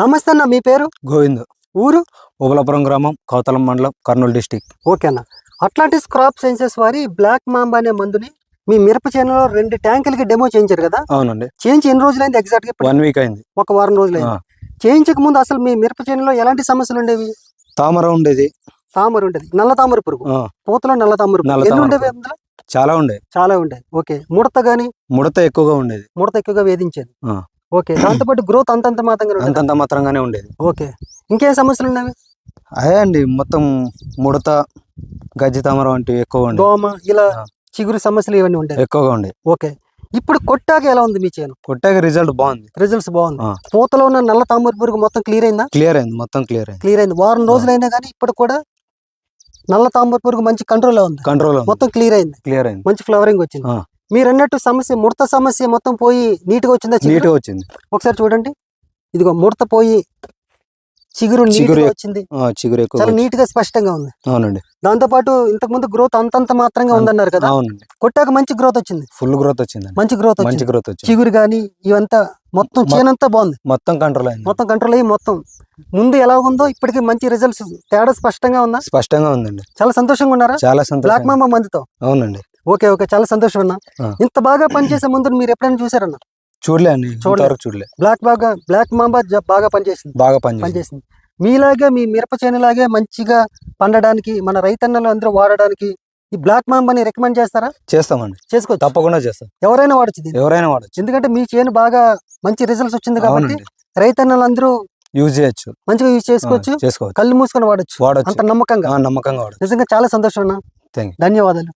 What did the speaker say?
నమస్తే అన్న మీ పేరు? గోవింద్. ఊరు? ఓబలాపురం గ్రామం కౌతలం మండలం కర్నూలు డిస్టిక్. ఓకే అన్న. అట్లాంటిస్ క్రాప్ సైన్సెస్ వారి బ్లాక్ మాంబా అనే మందుని మీ మిరప చేనులో రెండు ట్యాంకులకి డెమో చేయించారు కదా? అవునండి. చేయించి ఎన్ని రోజులైంది ఎగ్జాక్ట్గా వన్ వీక్ అయింది. ఒక వారం రోజులైంది. ఆ. చేయించక ముందు అసలు మీ మిరప చేనులో ఎలాంటి సమస్యలు ఉండేవి? తామర ఉండేది. తామర ఉండేది. నల్ల తామర పురుగు. పూతలో నల్ల తామర పురుగు. ఎన్ని ఉండేవి. అందులో? చాలా ఉండేది చాలా ఉండేవి ఓకే. ముడత గాని? ముడత ఎక్కువగా ఉండేది. ముడత ఎక్కువగా వేధించేది. ఓకే దాంతోపాటు గ్రోత్ అంతంత మాత్రంగా అంతంత మాత్రంగానే ఉండేది. ఓకే ఇంకేం సమస్యలు ఉన్నవి? అదే అండి మొత్తం ముడత గజ్జి తామర వంటివి ఎక్కువగా ఉండేది దోమ ఇలా. చిగురు సమస్యలు ఇవన్నీ ఉండేవి. ఎక్కువగా ఉండేది ఓకే ఇప్పుడు కొట్టాక ఎలా ఉంది మీ చేను? కొట్టాక రిజల్ట్ బాగుంది. రిజల్ట్స్ బాగుంది. పూతలో ఉన్న నల్ల తామర పురుగు మొత్తం క్లియర్ అయిందా? క్లియర్ అయింది మొత్తం క్లియర్ అయింది. క్లియర్ అయింది. వారం రోజులైనా కానీ ఇప్పుడు కూడా నల్ల తామర పురుగు మంచి కంట్రోల్లో ఉంది. కంట్రోల్ మొత్తం క్లియర్ అయింది. క్లియర్ అయింది. మంచి ఫ్లవరింగ్ వచ్చింది. మీరు అన్నట్టు సమస్య ముడత సమస్య మొత్తం పోయి నీట్గా వచ్చిందా? నీట్గా వచ్చింది. ఒకసారి చూడండి. ఇదిగో ముడత పోయి చిగురు చిగురు వచ్చింది. చిగురు ఎక్కువ చాలా నీట్గా స్పష్టంగా ఉంది. అవునండి. దాంతో పాటు ఇంతకు ముందు గ్రోత్ అంతంత మాత్రంగా ఉందన్నారు కదా. అవునండి. కొట్టాక మంచి గ్రోత్ వచ్చింది. ఫుల్ గ్రోత్ వచ్చిందండి. మంచి గ్రోత్ మంచి వచ్చింది. గ్రోత్ వచ్చింది. చిగురు కానీ ఇవంతా మొత్తం చేనంతా బాగుంది. మొత్తం కంట్రోల్ అయింది. మొత్తం కంట్రోల్ అయ్యి మొత్తం. ముందు ఎలా ఉందో ఇప్పటికి మంచి రిజల్ట్స్ తేడా స్పష్టంగా ఉందా? స్పష్టంగా ఉందండి. చాలా సంతోషంగా ఉన్నారా? చాలా బ్లాక్ సంతోషం మామ మందుతో. అవునండి. Okay okay. చాలా సంతోషం అన్న. ఇంత బాగా పనిచేసే ముందు మీరు ఎప్పుడైనా చూసారన్న? చూడలే అండి చూడలే. ఇంతవరకు చూడలే. బ్లాక్ బాగా బ్లాక్ మాంబా బాగా పనిచేసింది. బాగా పనిచేసింది. మీలాగే మీ మిరప చేనులాగే మంచిగా పండడానికి మన రైతన్నలు అందరూ వాడడానికి ఈ బ్లాక్ మాంబాని రికమెండ్ చేస్తారా? చేస్తామండి. చేసుకోవచ్చు. తప్పకుండా చేస్తాం. ఎవరైనా వాడచ్చు. ఎవరైనా వాడచ్చు. ఎందుకంటే మీ చేను బాగా మంచి రిజల్ట్స్ వచ్చింది కాబట్టి రైతన్నలు అందరూ యూజ్ చేయొచ్చు. మంచిగా యూజ్ చేసుకోవచ్చు. చేసుకోవచ్చు. కళ్ళు మూసుకొని వాడచ్చు. వాడచ్చు. అంత నమ్మకంగా. నమ్మకంగా వాడచ్చు. నిజంగా చాలా సంతోషం అన్న. ధన్యవాదాలు.